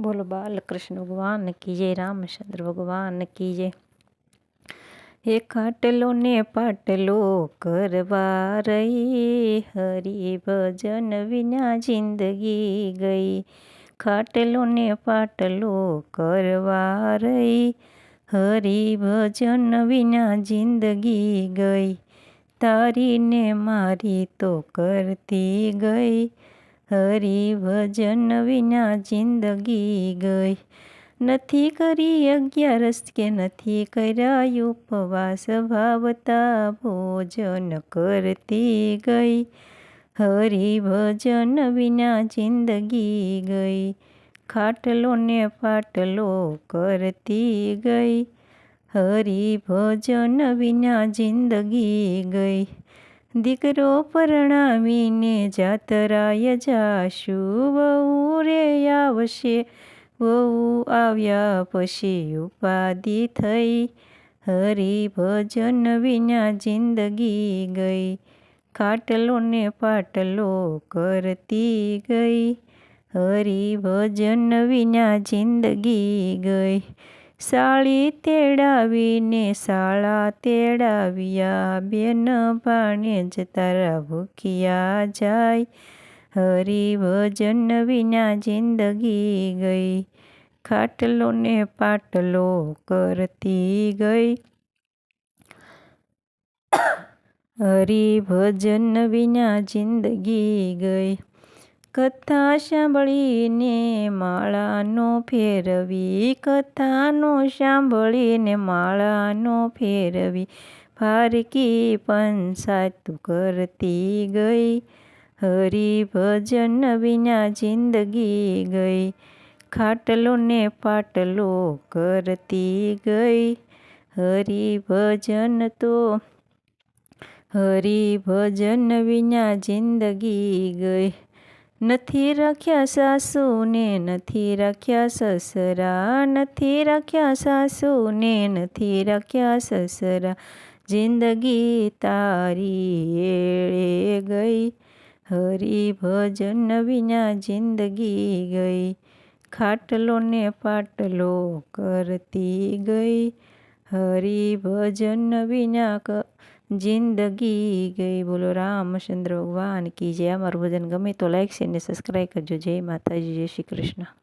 બોલો બાલકૃષ્ણ ભગવાન કી જય રામચંદ્ર ભગવાન કી જય હે ખાટલો ને પાટલો કરવા રહી, હરિ ભજન વિના જિંદગી ગઈ. ખાટલો ને પાટલો કરવા રહી, હરી ભજન વિના જિંદગી ગઈ. તારી ને મારી તો કરતી ગઈ. હરિભજન વિના જિંદગી ગઈ. નથી કરી અગિયારસ કે નથી કર્યા ઉપવાસ ભાવતા ભોજન કરતી ગઈ. હરિભજન વિના જિંદગી ગઈ. ખાટલો ને પાટલો કરતી ગઈ. હરિભજન વિના જિંદગી ગઈ. દીકરો પરણાવીને જાતરાય જાશું. વહુ રે આવશે, વહુ આવ્યા પછી ઉપાધિ થઈ. હરિભજન વિના જિંદગી ગઈ. ખાટલો ને પાટલો કરતી ગઈ. હરિભજન વિના જિંદગી ગઈ. સાળી તેડાવીને શાળા તેડાવ્યા, બેન ભાણે જ તારા ભૂખ્યા જાય. હરિભજન વિના જિંદગી ગઈ ખાટલો ને પાટલો કરતી ગઈ. હરિભજન વિના જિંદગી ગઈ, કથા સાંભળીને માળાનો ફેરવી, કથાનો સાંભળીને માળાનો ફેરવી. ફારકી પંચાયત કરતી ગઈ, હરિભજન વિના જિંદગી ગઈ. ખાટલો ને પાટલો કરતી ગઈ, હરિભજન તો હરિભજન વિના જિંદગી ગઈ. નથી રાખ્યા સાસુને, નથી રાખ્યા સસરા, નથી રાખ્યા સાસુને, નથી રાખ્યા સસરા. જિંદગી તારી એળે ગઈ, હરિભજન વિના જિંદગી ગઈ. ખાટલો ને પાટલો કરતી ગઈ, હરિભજન વિના જિંદગી ગઈ. બોલો રામચંદ્ર ભગવાન કી જય. અમારું ભજન ગમે તો લાઈક છે ને સબસ્ક્રાઈબ કરજો. જય માતાજી, જય શ્રી કૃષ્ણ.